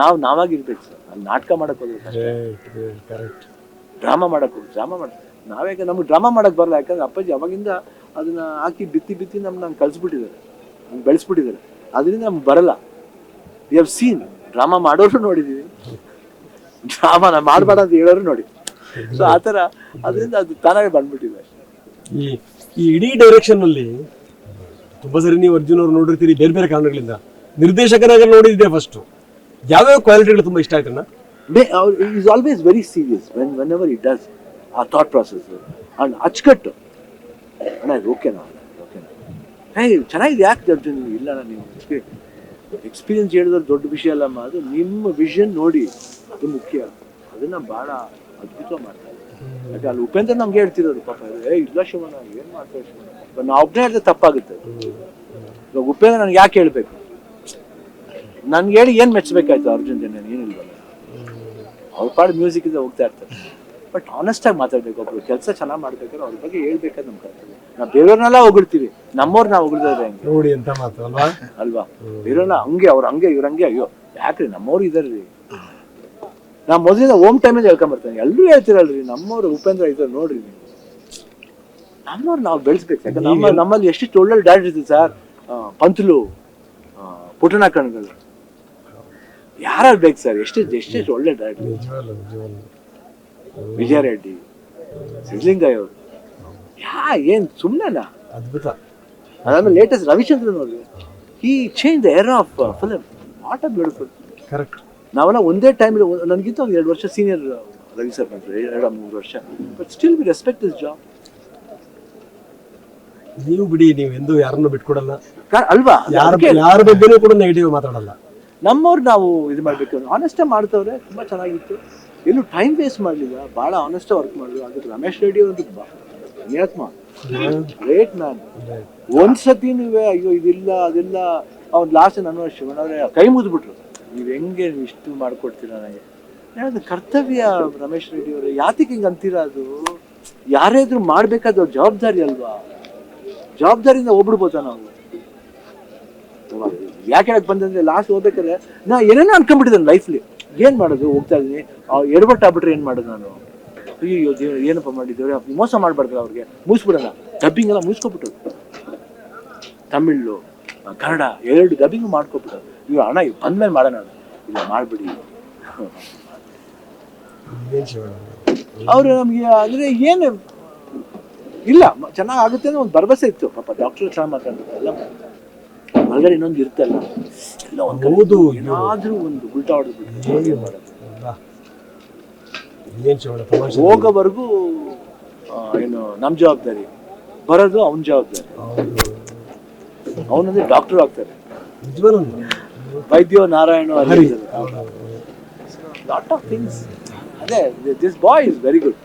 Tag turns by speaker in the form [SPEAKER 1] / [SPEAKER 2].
[SPEAKER 1] ನಾವು ನಾವಾಗಿರ್ಬೇಕು ಸರ್. ಅಲ್ಲಿ ನಾಟಕ ಮಾಡಕ್ ಹೋದ್ರೆ
[SPEAKER 2] ಕರೆಕ್ಟ್
[SPEAKER 1] ಡ್ರಾಮಾ ಮಾಡಕ್ ಹೋಗಿ ಡ್ರಾಮಾ ಮಾಡ ನಾವೇ ನಮ್ಗೆ ಡ್ರಾಮಾ ಮಾಡಕ್ ಬರಲ್ಲ. ಯಾಕಂದ್ರೆ ಅಪ್ಪಾಜಿ ಅವಾಗಿಂದ ಅದನ್ನ ಹಾಕಿ ಬಿತ್ತಿ ಬಿತ್ತಿ ನಮ್ಗೆ ನಂಗೆ ಕಲ್ಸ್ಬಿಟ್ಟಿದ್ದಾರೆ ನಮ್ಗೆ ಬೆಳೆಸ್ಬಿಟ್ಟಿದ್ದಾರೆ. ಅದರಿಂದ ನಮ್ಗೆ ಬರಲ್ಲ. ವಿ ಹವ್ ಸೀನ್ ಡ್ರಾಮಾ ಮಾಡೋರು ನೋಡಿದೀವಿ. ಡ್ರಾಮಾ ನಾ ಮಾಡಬೇಡ ಅಂತ ಹೇಳೋರು ನೋಡಿ ಸೊ ಆ ಥರ ಅದರಿಂದ ಅದು ತಾನಾಗೆ ಬಂದ್ಬಿಟ್ಟಿದೆ.
[SPEAKER 2] ಈ ಈ ಇಡೀ ಡೈರೆಕ್ಷನ್ ಅಲ್ಲಿ ತುಂಬಾ ಸರಿ ನೀವು ಅರ್ಜುನ್ ಅವ್ರು ನೋಡಿರ್ತೀರಿ ಬೇರೆ ಬೇರೆ ಕಾರಣಗಳಿಂದ. ನಿರ್ದೇಶಕನಾಗ ನೋಡಿದ್ದೆ ಫಸ್ಟ್ ಯಾವ್ಯಾವ ಕ್ವಾಲಿಟಿಗಳು ತುಂಬಾ ಇಷ್ಟ ಆಯ್ತು
[SPEAKER 1] is always very serious when whenever it does a thought process and ಅಚ್ಚುಕಟ್ಟು. ಅಣ್ಣ ಇದು ಓಕೆನಾ ಓಕೆನಾ ಹೇ ಚೆನ್ನಾಗಿದೆ ಯಾಕೆ ಇಲ್ಲ ನೀವು ಎಕ್ಸ್ಪೀರಿಯನ್ಸ್ ಹೇಳಿದ್ರೆ ದೊಡ್ಡ ವಿಷಯ ಅಲ್ಲಮ್ಮ ಅದು ನಿಮ್ಮ ವಿಷನ್ ನೋಡಿ ಅದು ಮುಖ್ಯ. ಅದನ್ನ ಭಾಳ ಅದ್ಭುತ ಮಾಡ್ತಾರೆ ಯಾಕೆ ಅಲ್ಲಿ ಉಪೇಂದ್ರ ನಮ್ಗೆ ಹೇಳ್ತಿರೋದು ಪಾಪ ಏ ಇಲ್ಲ ಶಿವಣ್ಣ ಏನು ಮಾಡ್ತಾರೆ ಬಟ್ ನಾವು ಒಬ್ಬನೇ ಹೇಳಿದ್ರೆ ತಪ್ಪಾಗುತ್ತೆ. ಇವಾಗ ಉಪೇಂದ್ರ ನನಗೆ ಯಾಕೆ ಹೇಳ್ಬೇಕು? ನನ್ಗೆ ಹೇಳಿ ಏನು ಮೆಚ್ಚಬೇಕಾಯ್ತು ಅರ್ಜುನ್ ಜನ ಏನಿಲ್ವಲ್ಲ. ಅವ್ರ ಪಾಡು ಮ್ಯೂಸಿಕ್ ಇಂದ ಹೋಗ್ತಾ ಇರ್ತಾರೆ. ಬಟ್ ಆನೆಸ್ಟಾಗಿ ಮಾತಾಡ್ಬೇಕು ಒಬ್ರು ಕೆಲಸ ಚೆನ್ನಾಗಿ ಮಾಡ್ಬೇಕಾದ್ರೆ ಅವ್ರ ಬಗ್ಗೆ ಹೇಳ್ಬೇಕಾದ್ರೆ ನಮ್ ಕರ್ತವ್ಯ. ನಾವು ಬೇರೆಯವ್ರನ್ನೆಲ್ಲ ಹೊಗಳ್ತೀವಿ ನಮ್ಮವ್ರು ನಾವು ಹೆಂಗೆ?
[SPEAKER 2] ನೋಡಿ ಅಂತ ಮಾತು ಅಲ್ವಾ?
[SPEAKER 1] ಅಲ್ವಾ? ಬೇರೆಯವ್ರನ್ನ ಹಂಗೆ ಅವ್ರ ಹಂಗೆ ಇವ್ರ ಹಂಗೆ ಅಯ್ಯೋ ಯಾಕ್ರಿ ನಮ್ಮವ್ರು ಇದಾರ್ರಿ ನಾ ಮೊದಲಿಂದ ಓಮ್ ಟೈಮಿಂದ ಹೇಳ್ಕೊಂಬರ್ತೇನೆ. ಎಲ್ಲರೂ ಹೇಳ್ತಿರಲ್ರಿ ನಮ್ಮವ್ರು ಉಪೇಂದ್ರ ಇದ್ದಾರೆ ನೋಡ್ರಿ ನೀವು. ನಮ್ಮವ್ರು ನಾವು ಬೆಳೆಸ್ಬೇಕು. ಯಾಕಂದ್ರೆ ನಮ್ಮ ನಮ್ಮಲ್ಲಿ ಎಷ್ಟಿಷ್ಟು ಒಳ್ಳೊಳ್ಳೆ ಡ್ಯಾಡ್ ಇರ್ತೀವಿ ಸರ್. ಪಂತ್ಲು ಪುಟನಾ ಕಣ್ಗಳು ಯಾರು ಬೇಕು ಸರ್. ಎಷ್ಟು ಎಷ್ಟು ಒಳ್ಳೆ ಡೈರೆಕ್ಟರ್ ವಿಜಯ ರೆಡ್ಡಿ ಸಿದ್ಲಿಂಗಯ್ಯ ಅವರು. ಯಾ ಏನು ಸುಮ್ಮನೆನಾ
[SPEAKER 2] ಅದ್ಭುತ
[SPEAKER 1] ಅದಾದ್ಮೇಲೆ ಲೇಟೆಸ್ಟ್ ರವಿಚಂದ್ರನ್ ನೋಡಿ ಈ change the air of film what of beautiful
[SPEAKER 2] correct
[SPEAKER 1] ನಾವೆಲ್ಲ ಒಂದೇ ಟೈಮಲ್ಲಿ ನನಗಿಂತ ಒಂದು ಎರಡು ವರ್ಷ ಸೀನಿಯರ್ ರವಿ ಸರ್ ಬಂದರು. ಎರಡು ಮೂರು ವರ್ಷ. But still we respect this job
[SPEAKER 2] ನೀವು ಬಿಡಿ ನೀವು ಎಂದೂ ಯಾರನ್ನು ಬಿಟ್ಕೊಡಲ್ಲ.
[SPEAKER 1] ಅಲ್ವಾ?
[SPEAKER 2] ಯಾರ ಯಾರ ಬಗ್ಗೆನೂ ಕೂಡ ನೆಗೆಟಿವ್ ಮಾತಾಡಲ್ಲ.
[SPEAKER 1] ನಮ್ಮವ್ರು ನಾವು ಇದು ಮಾಡ್ಬೇಕು ಆನೆಸ್ಟ್ ಮಾಡ್ತವ್ರೆ ತುಂಬಾ ಚೆನ್ನಾಗಿತ್ತು. ಎಲ್ಲೂ ಟೈಮ್ ವೇಸ್ಟ್ ಮಾಡಲಿಲ್ಲ. ಭಾಳ ಆನೆಸ್ಟ್ ವರ್ಕ್ ಮಾಡಿದ್ರು. ಅದಕ್ಕೆ ರಮೇಶ್ ರೆಡ್ಡಿ ಒಂದು ತುಂಬ ಗ್ರೇಟ್ ಮ್ಯಾನ್ ಒಂದ್ ಸತಿ ನೀವೇ ಅಯ್ಯೋ, ಇದಿಲ್ಲ, ಅದಿಲ್ಲ. ಅವ್ನು ಲಾಸ್ಟ್ ನನ್ನ ಶಿವಣ್ಣವ್ರೆ ಕೈ ಮುಗಿದ್ಬಿಟ್ರು. ನೀವು ಹೆಂಗೆ ಇಷ್ಟು ಮಾಡ್ಕೊಡ್ತೀರಾ ನನಗೆ? ಯಾವ್ದು ಕರ್ತವ್ಯ ರಮೇಶ್ ರೆಡ್ಡಿ ಅವರು. ಯಾತಕ್ಕೆ ಹಿಂಗೆ ಅಂತೀರಾ ಅದು? ಯಾರೇ ಇದ್ರು ಮಾಡ್ಬೇಕಾದ ಜವಾಬ್ದಾರಿ ಅಲ್ವಾ? ಜವಾಬ್ದಾರಿಯಿಂದ ಹೋಗ್ಬಿಡ್ಬೋದಾ ನಾವು? ಯಾಕೆ ಹೇಳಕ್ ಬಂದಂದ್ರೆ ಲಾಸ್ಟ್ ಹೋಗ್ಬೇಕಾದ್ರೆ ನಾ ಏನೇನೋ ಅನ್ಕೊಂಡ್ಬಿಟ್ಟಿದ್ದೆ ಲೈಫ್ಲಿ ಏನ್ ಮಾಡೋದು? ಹೋಗ್ತಾ ಇದೀನಿ ಎಡಬಟ್ಟ ಆಗ್ಬಿಟ್ರೆ ಏನ್ ಮಾಡೋದು ನಾನು? ಅಯ್ಯೋ ಏನಪ್ಪ ಮಾಡಿದ್ದೇವೆ ಮೋಸ ಮಾಡ್ಬಾರ್ದಲ್ಲ ಅವ್ರಿಗೆ? ಮುಗಿಸ್ಬಿಡೋಣ. ಡಬ್ಬಿಂಗ್ ಎಲ್ಲ ಮುಗಿಸ್ಕೊಬಿಟ್ಟು. ತಮಿಳು ಕನ್ನಡ ಎರಡು ಡಬ್ಬಿಂಗ್ ಮಾಡ್ಕೊಬಿಟ್ಟು. ಇವ್ ಅಣ್ಣ ಇವ್ ಬಂದ್ಮೇಲೆ ಮಾಡೋಣ. ಇಲ್ಲ ಮಾಡ್ಬಿಡಿ. ಅವ್ರು ನಮ್ಗೆ ಅಂದ್ರೆ ಏನು? ಇಲ್ಲ ಚೆನ್ನಾಗಿ ಆಗುತ್ತೆ ಅನ್ನೋ ಒಂದು ಭರವಸೆ ಇತ್ತು. ಪಾಪ ಡಾಕ್ಟರ್ ಚೆನ್ನಾಗಿ ಮಾತಾಡ್ತಾರೆ ಎಲ್ಲ. ಒಳಗಡೆ ಇನ್ನೊಂದು ಇರ್ತಲ್ಲ ಎಲ್ಲ ಒಂದು ಏನಾದ್ರೂ ಒಂದು ಉಲ್ಟಾ ಹೊಡೆದ್ಬಿಟ್ಟು ಮಾಡೋದು ಹೋಗೋವರೆಗೂ ಏನು ನಮ್ ಜವಾಬ್ದಾರಿ. ಬರೋದು ಅವನ ಜವಾಬ್ದಾರಿ. ಅವನಂದ್ರೆ ಡಾಕ್ಟರ್ ಆಗ್ತಾರೆ. ವೈದ್ಯೋ ನಾರಾಯಣ ಲಾಟ್ ಆಫ್ ಥಿಂಗ್ಸ್ ಅದೇ this boy is very good